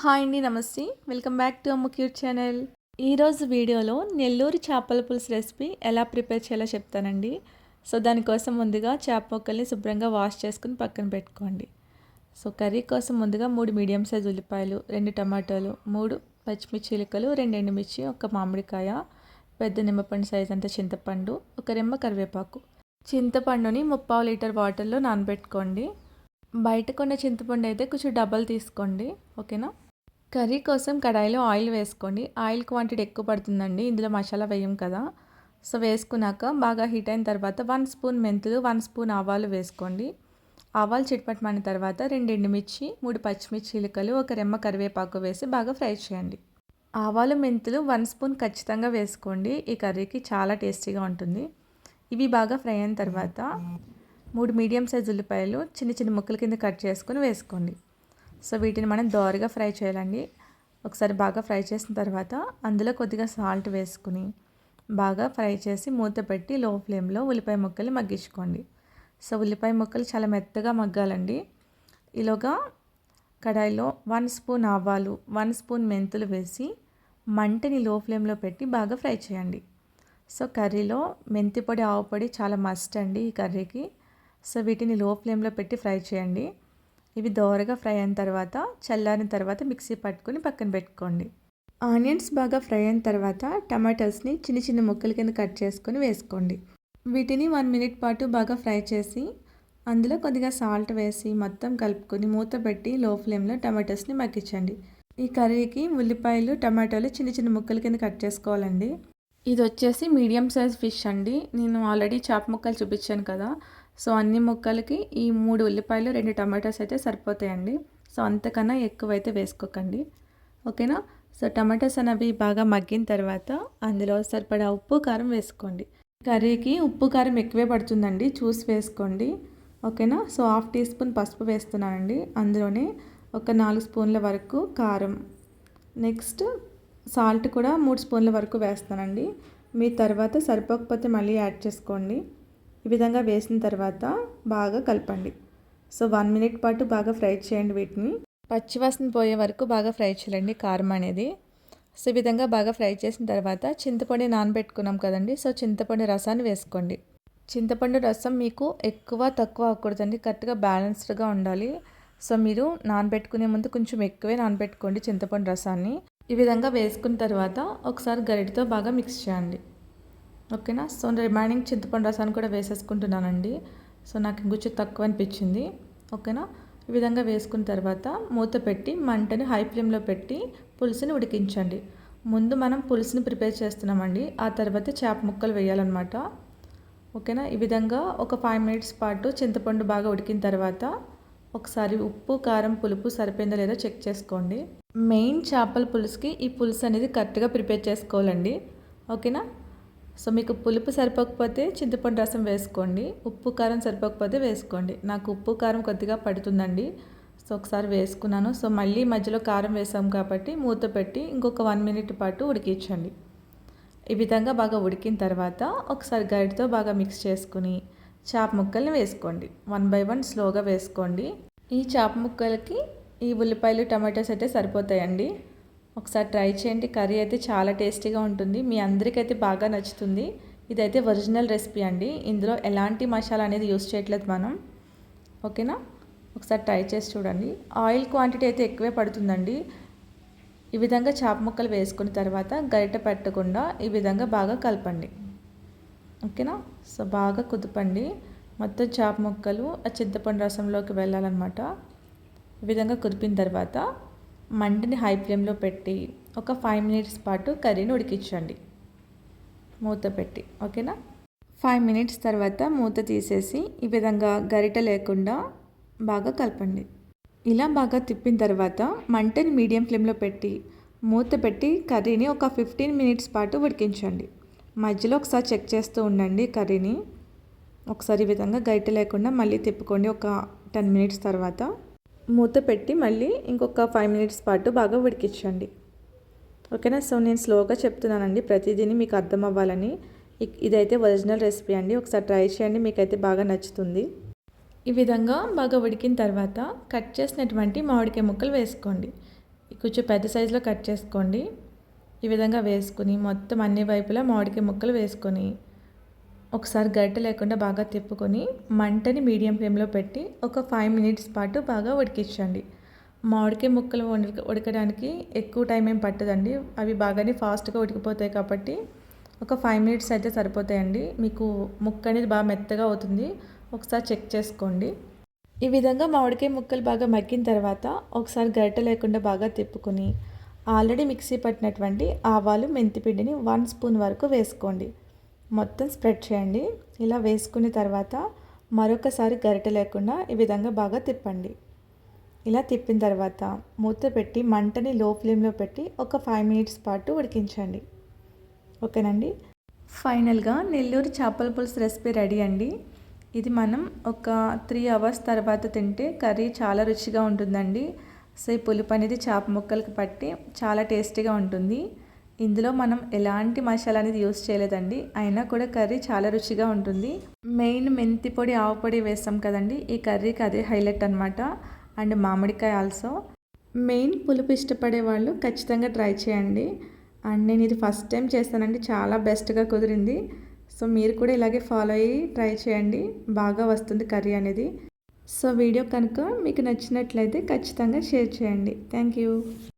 Hi అండి నమస్తే. Welcome back to Amma Cure channel. ఈరోజు వీడియోలో నెల్లూరు చేపల పులుసు రెసిపీ ఎలా ప్రిపేర్ చేయాలో చెప్తానండి. సో దానికోసం ముందుగా చేప ముక్కల్ని శుభ్రంగా వాష్ చేసుకుని పక్కన పెట్టుకోండి. సో కర్రీ కోసం ముందుగా మూడు మీడియం సైజ్ ఉల్లిపాయలు రెండు టమాటాలు మూడు పచ్చిమిర్చి ఇలుకలు రెండు ఎండుమిర్చి ఒక మామిడికాయ పెద్ద నిమ్మపండు సైజ్ అంత చింతపండు ఒక రెమ్మ కరివేపాకు. చింతపండుని ముప్పావు లీటర్ వాటర్లో నానబెట్టుకోండి. బయట కొన్న చింతపండు అయితే కొంచెం డబల్ తీసుకోండి ఓకేనా? కర్రీ కోసం కడాయిలో ఆయిల్ వేసుకోండి. ఆయిల్ క్వాంటిటీ ఎక్కువ పడుతుందండి. ఇందులో మసాలా వేయం కదా. సో వేసుకున్నాక బాగా హీట్ అయిన తర్వాత వన్ స్పూన్ మెంతులు వన్ స్పూన్ ఆవాలు వేసుకోండి. ఆవాలు చిట్పట్టమని తర్వాత రెండు ఎండుమిర్చి మూడు పచ్చిమిర్చి చిలుకలు ఒక రెమ్మ కరివేపాకు వేసి బాగా ఫ్రై చేయండి. ఆవాలు మెంతులు వన్ స్పూన్ ఖచ్చితంగా వేసుకోండి. ఈ కర్రీకి చాలా టేస్టీగా ఉంటుంది. ఇవి బాగా ఫ్రై అయిన తర్వాత మూడు మీడియం సైజ్ ఉల్లిపాయలు చిన్న చిన్న ముక్కల కింద కట్ చేసుకొని వేసుకోండి. సో వీటిని మనం దోరగా ఫ్రై చేయాలండి. ఒకసారి బాగా ఫ్రై చేసిన తర్వాత అందులో కొద్దిగా సాల్ట్ వేసుకుని బాగా ఫ్రై చేసి మూత పెట్టి లో ఫ్లేమ్లో ఉల్లిపాయ ముక్కలు మగ్గించుకోండి. సో ఉల్లిపాయ ముక్కలు చాలా మెత్తగా మగ్గాలండి. ఈలోగా కడాయిలో వన్ స్పూన్ ఆవాలు వన్ స్పూన్ మెంతులు వేసి మంటని లో ఫ్లేమ్లో పెట్టి బాగా ఫ్రై చేయండి. సో కర్రీలో మెంతి పొడి ఆవు పొడి చాలా మస్ట్ అండి ఈ కర్రీకి. సో వీటిని లో ఫ్లేమ్లో పెట్టి ఫ్రై చేయండి. ఇవి దోరగా ఫ్రై అయిన తర్వాత చల్లారిన తర్వాత మిక్సీ పట్టుకొని పక్కన పెట్టుకోండి. ఆనియన్స్ బాగా ఫ్రై అయిన తర్వాత టమాటోస్ని చిన్న చిన్న ముక్కల కింద కట్ చేసుకొని వేసుకోండి. వీటిని వన్ మినిట్ పాటు బాగా ఫ్రై చేసి అందులో కొద్దిగా సాల్ట్ వేసి మొత్తం కలుపుకొని మూత పెట్టి లో ఫ్లేమ్లో టమాటోస్ని మగ్గించండి. ఈ కర్రీకి ఉల్లిపాయలు టమాటోలు చిన్న చిన్న ముక్కల కింద కట్ చేసుకోవాలండి. ఇది వచ్చేసి మీడియం సైజ్ ఫిష్ అండి. నేను ఆల్రెడీ చేప ముక్కలు చూపించాను కదా. సో అన్ని ముక్కలకి ఈ మూడు ఉల్లిపాయలు రెండు టమాటాస్ అయితే సరిపోతాయండి. సో అంతకన్నా ఎక్కువైతే వేసుకోకండి. ఓకేనా? సో టమాటాస్ అనేవి బాగా మగ్గిన తర్వాత అందులో సరిపడా ఉప్పు కారం వేసుకోండి. కర్రీకి ఉప్పు కారం ఎక్కువే పడుతుందండి. చూసి వేసుకోండి. ఓకేనా? సో హాఫ్ టీ స్పూన్ పసుపు వేస్తున్నానండి. అందులోనే ఒక నాలుగు స్పూన్ల వరకు కారం. నెక్స్ట్ సాల్ట్ కూడా మూడు స్పూన్ల వరకు వేస్తానండి. మీ తర్వాత సరిపోకపోతే మళ్ళీ యాడ్ చేసుకోండి. ఈ విధంగా వేసిన తర్వాత బాగా కలపండి. సో వన్ మినిట్ పాటు బాగా ఫ్రై చేయండి వీటిని. పచ్చివాసన పోయే వరకు బాగా ఫ్రై చేయండి కారం అనేది. సో ఈ విధంగా బాగా ఫ్రై చేసిన తర్వాత చింతపండు నానబెట్టుకున్నాం కదండి. సో చింతపండు రసాన్ని వేసుకోండి. చింతపండు రసం మీకు ఎక్కువ తక్కువ అవ్వకూడదండి. కరెక్ట్గా బ్యాలెన్స్డ్గా ఉండాలి. సో మీరు నానబెట్టుకునే ముందు కొంచెం ఎక్కువే నానబెట్టుకోండి చింతపండు రసాన్ని. ఈ విధంగా వేసుకున్న తర్వాత ఒకసారి గరిటతో బాగా మిక్స్ చేయండి. ఓకేనా? సో రిమైనింగ్ చింతపండు రసాన్ని కూడా వేసేసుకుంటున్నానండి. సో నాకు ఇంకొంచెం తక్కువ అనిపించింది. ఓకేనా? ఈ విధంగా వేసుకున్న తర్వాత మూత పెట్టి మంటని హై ఫ్లేమ్లో పెట్టి పులుసుని ఉడికించండి. ముందు మనం పులుసుని ప్రిపేర్ చేస్తున్నామండి. ఆ తర్వాత చేప ముక్కలు వేయాలన్నమాట. ఓకేనా? ఈ విధంగా ఒక ఫైవ్ మినిట్స్ పాటు చింతపండు బాగా ఉడికిన తర్వాత ఒకసారి ఉప్పు కారం పులుపు సరిపోయిందో లేదో చెక్ చేసుకోండి. మెయిన్ చేపల పులుసుకి ఈ పులుసు అనేది కరెక్ట్గా ప్రిపేర్ చేసుకోవాలండి. ఓకేనా? సో మీకు పులుపు సరిపోకపోతే చింతపండు రసం వేసుకోండి. ఉప్పు కారం సరిపోకపోతే వేసుకోండి. నాకు ఉప్పు కారం కొద్దిగా పడుతుందండి. సో ఒకసారి వేసుకున్నాను. సో మళ్ళీ మధ్యలో కారం వేసాం కాబట్టి మూత పెట్టి ఇంకొక వన్ మినిట్ పాటు ఉడికించండి. ఈ విధంగా బాగా ఉడికిన తర్వాత ఒకసారి గరిటతో బాగా మిక్స్ చేసుకుని చేప ముక్కల్ని వేసుకోండి. వన్ బై వన్ స్లోగా వేసుకోండి. ఈ చేప ముక్కలకి ఈ ఉల్లిపాయలు టమాటోస్ అయితే సరిపోతాయండి. ఒకసారి ట్రై చేయండి. కర్రీ అయితే చాలా టేస్టీగా ఉంటుంది. మీ అందరికైతే బాగా నచ్చుతుంది. ఇదైతే ఒరిజినల్ రెసిపీ అండి. ఇందులో ఎలాంటి మసాలా అనేది యూస్ చేయట్లేదు మనం. ఓకేనా? ఒకసారి ట్రై చేసి చూడండి. ఆయిల్ క్వాంటిటీ అయితే ఎక్కువే పడుతుందండి. ఈ విధంగా చేప ముక్కలు వేసుకున్న తర్వాత గరిట పెట్టకుండా ఈ విధంగా బాగా కలపండి. ఓకేనా? సో బాగా కుదపండి. మొత్తం చేప ముక్కలు ఆ చింతపండు రసంలోకి వెళ్ళాలన్నమాట. ఈ విధంగా కుదిపిన తర్వాత మంటని హై ఫ్లేమ్లో పెట్టి ఒక ఫైవ్ మినిట్స్ పాటు కర్రీని ఉడికించండి. మూత పెట్టి ఓకేనా? ఫైవ్ మినిట్స్ తర్వాత మూత తీసేసి ఈ విధంగా గరిట లేకుండా బాగా కలపండి. ఇలా బాగా తిప్పిన తర్వాత మంటని మీడియం ఫ్లేమ్లో పెట్టి మూత పెట్టి కర్రీని ఒక ఫిఫ్టీన్ మినిట్స్ పాటు ఉడికించండి. మధ్యలో ఒకసారి చెక్ చేస్తూ ఉండండి కర్రీని. ఒకసారి ఈ విధంగా గరిట లేకుండా మళ్ళీ తిప్పుకోండి ఒక టెన్ మినిట్స్ తర్వాత. మూత పెట్టి మళ్ళీ ఇంకొక ఫైవ్ మినిట్స్ పాటు బాగా ఉడికించండి. ఓకేనా? సో నేను స్లోగా చెప్తున్నానండి. ప్రతిదీని మీకు అర్థం అవ్వాలని. ఇదైతే ఒరిజినల్ రెసిపీ అండి. ఒకసారి ట్రై చేయండి. మీకైతే బాగా నచ్చుతుంది. ఈ విధంగా బాగా ఉడికిన తర్వాత కట్ చేసినటువంటి మామిడికాయ ముక్కలు వేసుకోండి. కొంచెం పెద్ద సైజులో కట్ చేసుకోండి. ఈ విధంగా వేసుకుని మొత్తం అన్ని వైపులా మామిడికాయ ముక్కలు వేసుకొని ఒకసారి గరిటె లేకుండా బాగా తిప్పుకొని మంటని మీడియం ఫ్లేమ్లో పెట్టి ఒక ఫైవ్ మినిట్స్ పాటు బాగా ఉడికించండి. మామిడికాయ ముక్కలు ఉడకడానికి ఎక్కువ టైం ఏం పట్టదండి. అవి బాగానే ఫాస్ట్గా ఉడికిపోతాయి కాబట్టి ఒక ఫైవ్ మినిట్స్ అయితే సరిపోతాయండి. మీకు ముక్క అనేది బాగా మెత్తగా అవుతుంది. ఒకసారి చెక్ చేసుకోండి. ఈ విధంగా మామిడికాయ ముక్కలు బాగా మగ్గిన తర్వాత ఒకసారి గరిటె లేకుండా బాగా తిప్పుకొని ఆల్రెడీ మిక్సీ పట్టినటువంటి ఆవాలు మెంతిపిండిని వన్ స్పూన్ వరకు వేసుకోండి. మొత్తం స్ప్రెడ్ చేయండి. ఇలా వేసుకున్న తర్వాత మరొకసారి గరిటె లేకుండా ఈ విధంగా బాగా తిప్పండి. ఇలా తిప్పిన తర్వాత మూత పెట్టి మంటని లో ఫ్లేమ్లో పెట్టి ఒక ఫైవ్ మినిట్స్ పాటు ఉడికించండి. ఓకేనండి? ఫైనల్గా నెల్లూరు చేపల పులుసు రెసిపీ రెడీ అండి. ఇది మనం ఒక త్రీ అవర్స్ తర్వాత తింటే కర్రీ చాలా రుచిగా ఉంటుందండి. సో ఈ పులుపు అనేది చేప ముక్కలకు పట్టి చాలా టేస్టీగా ఉంటుంది. ఇందులో మనం ఎలాంటి మసాలా అనేది యూస్ చేయలేదండి. అయినా కూడా కర్రీ చాలా రుచిగా ఉంటుంది. మెయిన్ మెంతి పొడి ఆవు పొడి వేస్తాం కదండి. ఈ కర్రీకి అదే హైలైట్ అనమాట అండ్ మామిడికాయ ఆల్సో. మెయిన్ పులుపు ఇష్టపడే వాళ్ళు ఖచ్చితంగా ట్రై చేయండి. అండ్ నేను ఇది ఫస్ట్ టైం చేస్తానండి. చాలా బెస్ట్గా కుదిరింది. సో మీరు కూడా ఇలాగే ఫాలో అయ్యి ట్రై చేయండి. బాగా వస్తుంది కర్రీ అనేది. సో వీడియో కనుక మీకు నచ్చినట్లయితే ఖచ్చితంగా షేర్ చేయండి. Thank you.